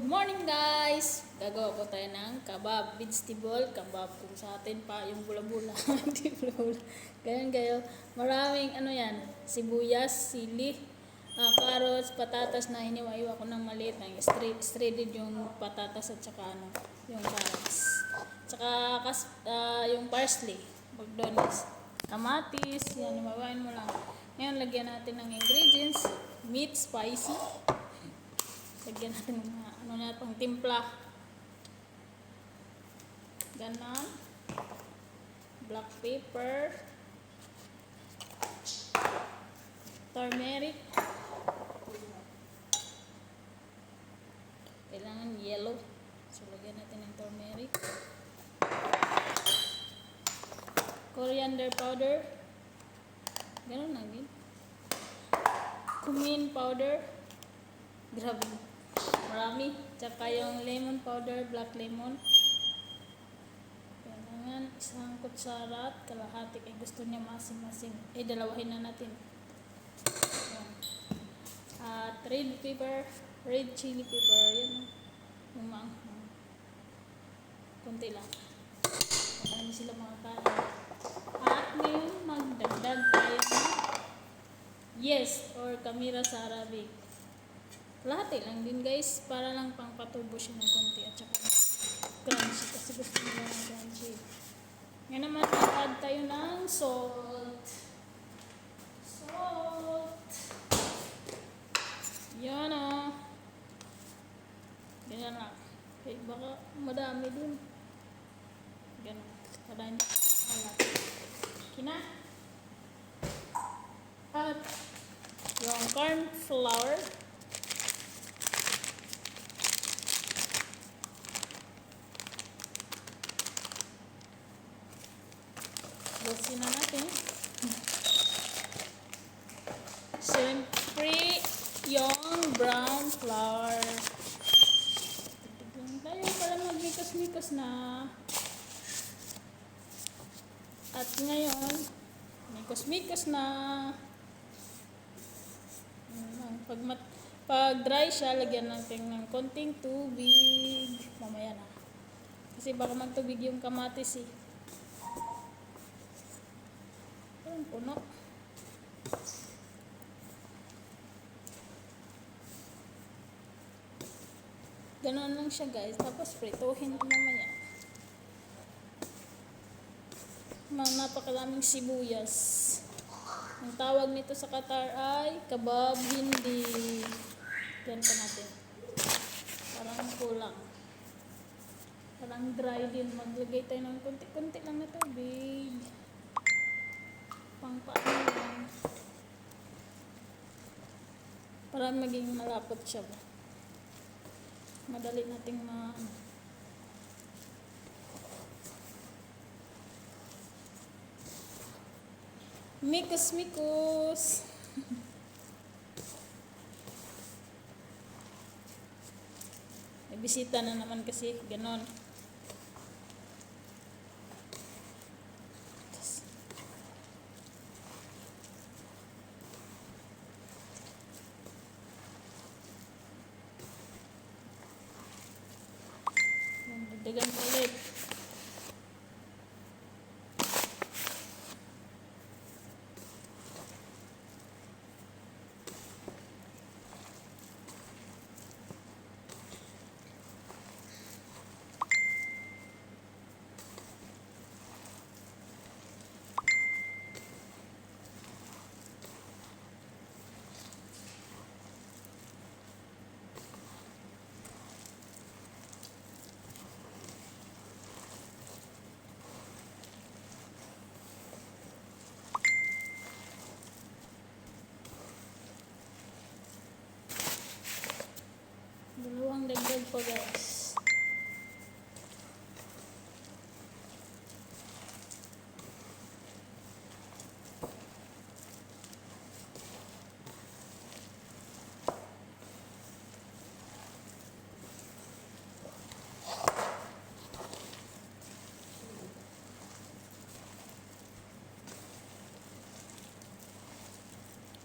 morning guys! Gagawa po tayo ng kabab, vegetable kabab. Kung sa atin pa yung bula-bula. Hindi bula-bula. Ganyan kayo. Maraming ano yan, sibuyas, sili, ah, carrots, patatas na hiniwa-iwa ko ng maliit. Ng straight, shredded yung patatas at saka ano, yung carrots. Tsaka kas, ah, yung parsley, bagdonis. Kamatis, yan, mababain mo lang. Ngayon, lagyan natin ng ingredients. Meat, spicy. Lagyan natin ng mga ano na pang timpla. Ganon. Black pepper. Turmeric. Kailangan yellow. So, lagyan natin ng turmeric. Coriander powder. Ganon lang din. Cumin powder. Grabe. Marami. Tsaka yung lemon powder, black lemon. Kailangan isang kutsara at kalahati kay gusto niya masim-masim. Eh, dalawahin na natin. Yan. At red pepper, red chili pepper. Yan. oh. Yung maanghang. Kunti lang. Marami sila mga kain. At ngayon, magdagdag tayo ng yes or kamira sa Arabic. Lahati lang din guys, para lang pang patubo siya ng konti at saka crunchy kasi gusto nila ng crunchy. Ngayon naman, add tayo ng salt. Salt. Yan o. Ganyan lang. Okay, baka madami din. Ganun. Para hindi alat. Kina. At yung corn flour. Busin na natin. Siyempre, yung brown flour. Tignan tayo para magmikos-mikos na. At ngayon, mikos-mikos na. Ayan, Pag, mat, pag dry siya, lagyan natin ng konting tubig. Mamaya na. Kasi baka magtubig yung kamatis eh. Ayun, puno. Ganon lang siya guys. Tapos prituhin mamaya. Mga napakalaming sibuyas. Ang tawag nito sa Qatar ay kabab hindi. Yan pa natin. Parang kulang. Parang dry din. Maglagay tayo ng kunti-kunti lang na tubig. Pang lang. Para maging malapot siya ba. Madali nating ma... Mikos, mikos. Bisita na naman kasi, ganon. Yan, Dagdagan Dalawang dagdag pa guys.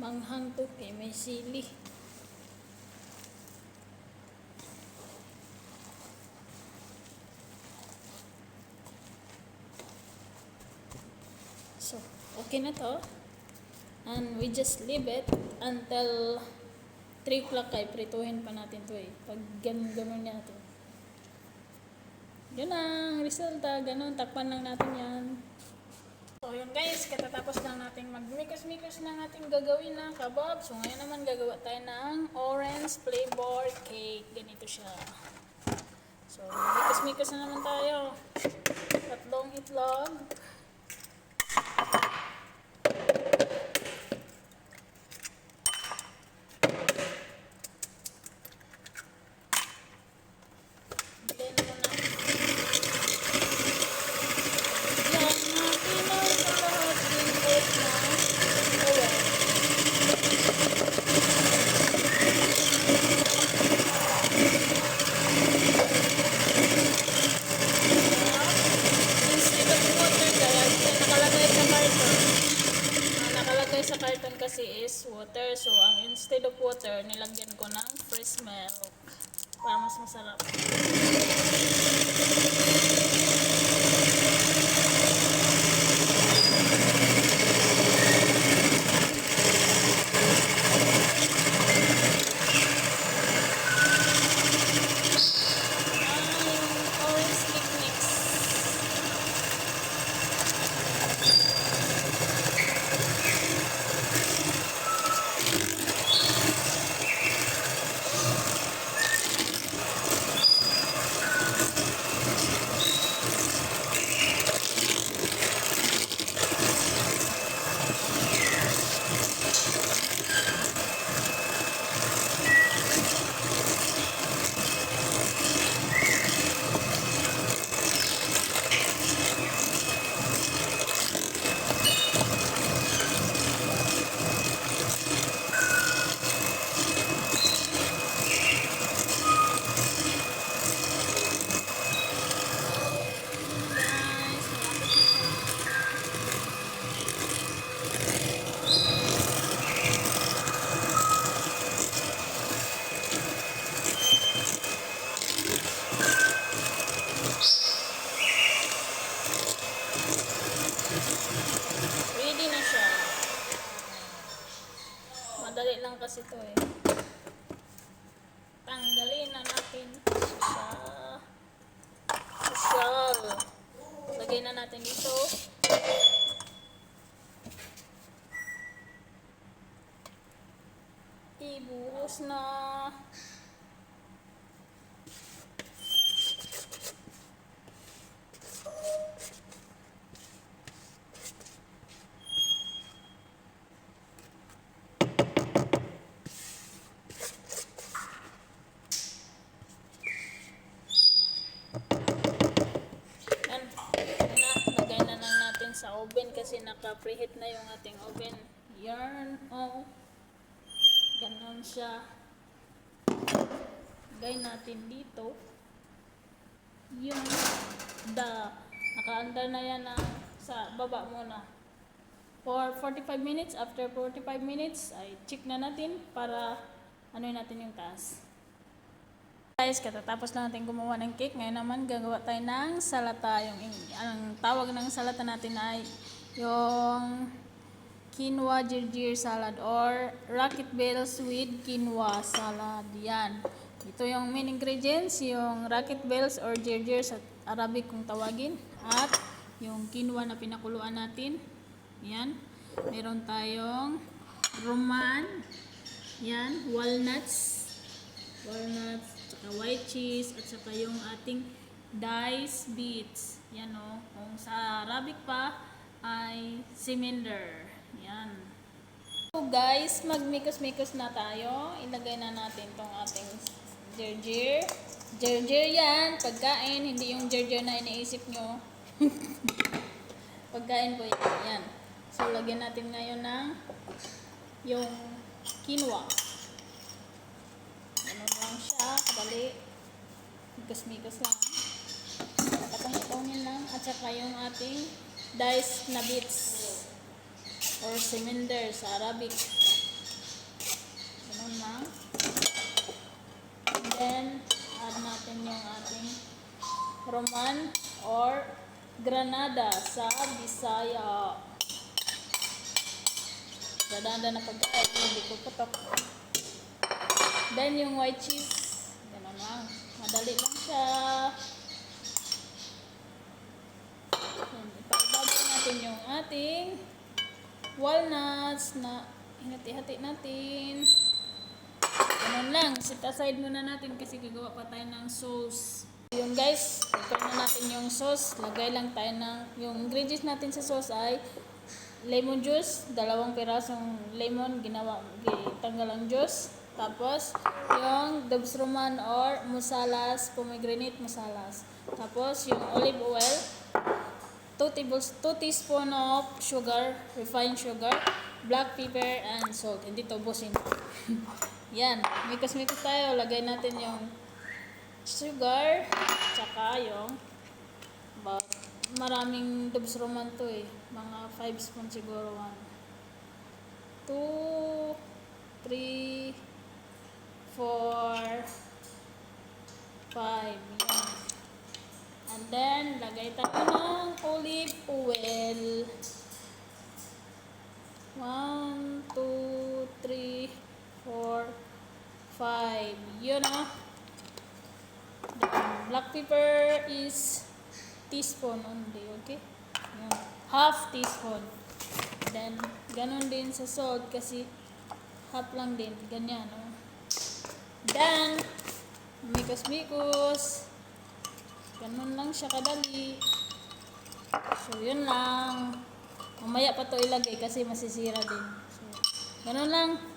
Manghang to eh, may sili. So, okay na to. And we just leave it until 3 o'clock kay prituhin pa natin to eh. Pag ganun-ganun natin. Yun ang resulta. Ganun, takpan lang natin yan. So yun guys, katatapos lang natin mag-mikos-mikos ng ating gagawin na kabab. So ngayon naman gagawa tayo ng orange flavor cake. Ganito siya. So mikos-mikos na naman tayo. Tatlong itlog. Blend mo na. Yan natin ang kalahating cake na orange. Instead of water, kaya nakalagay sa carton. Ang nakalagay sa carton kasi is water. So, ang instead of water, nilagyan ko ng fresh milk. Para mas masarap. Ang orange cake mix. Guys, malapit na siya. Ready na siya. Madali lang kasi to eh. Tanggalin na natin siya. Social. Lagay na natin. Ibuhos na. Yan. Yan na. Lagay na lang natin sa oven kasi naka-preheat na yung ating oven. Yarn. Oh. Ganon siya. Lagay natin dito. Yung da. Naka-under na yan na sa baba muna. For 45 minutes. After 45 minutes, ay check na natin para ano natin yung taas. Guys, katatapos lang natin gumawa ng cake. Ngayon naman gagawa tayo ng salata. Yung, ang tawag ng salata natin ay yung quinoa jirjir salad or rocket bells with quinoa salad. Yan. Ito yung main ingredients, yung rocket bells or jirjir sa Arabic kung tawagin. At yung quinoa na pinakuluan natin. Yan. Meron tayong roman. Yan. Walnuts walnuts, tsaka white cheese, at saka yung ating diced beets. Yan o. Kung sa Arabic pa, ay siminder. Yan. So guys, magmikos-mikos na tayo. Ilagay na natin tong ating jerjer. Jerjer yan. Pagkain, hindi yung jerjer na iniisip nyo. Pagkain po yan. yan. So, lagyan natin ngayon ng yung quinoa. Ano lang siya, kadali. Migas-migas lang. Patong-patongin lang. At saka yung ating diced na beets. Or siminder sa Arabic. Ganun lang. And then, add natin yung ating roman or granada sa Bisaya. Dadaan na pagkain. Hindi ko patok. Then yung white cheese. Ganun lang. Madali lang siya. Ipaibabay natin yung ating walnuts na hinati-hati natin. Ganun lang. Set aside muna natin kasi gagawa pa tayo ng sauce. Yun guys, prepare na natin yung sauce. Lagay lang tayo ng, yung ingredients natin sa sauce ay lemon juice, dalawang pirasong lemon, ginawa, tanggal ang juice. Tapos, yung Dubs Roman or musalas, pomegranate musalas. Tapos, yung olive oil, 2 tables 2 teaspoon of sugar, refined sugar, black pepper and salt. Hindi to ubusin. Yan, mikos-mikos tayo. Lagay natin yung sugar, tsaka yung about maraming dubs roman to eh. Mga 5 spoon siguro. 1, 2, 3, 4, 5. And then, lagay tayo ng olive oil. 1, 2, 3, 4, 5. Yun ah. Then, black pepper is teaspoon only, okay? Yan. Half teaspoon. Then, ganun din sa salt kasi half lang din. Ganyan, no? Then, mikos-mikos. Ganun lang siya kadali. So, yun lang. Mamaya pa to ilagay kasi masisira din. So, ganun lang.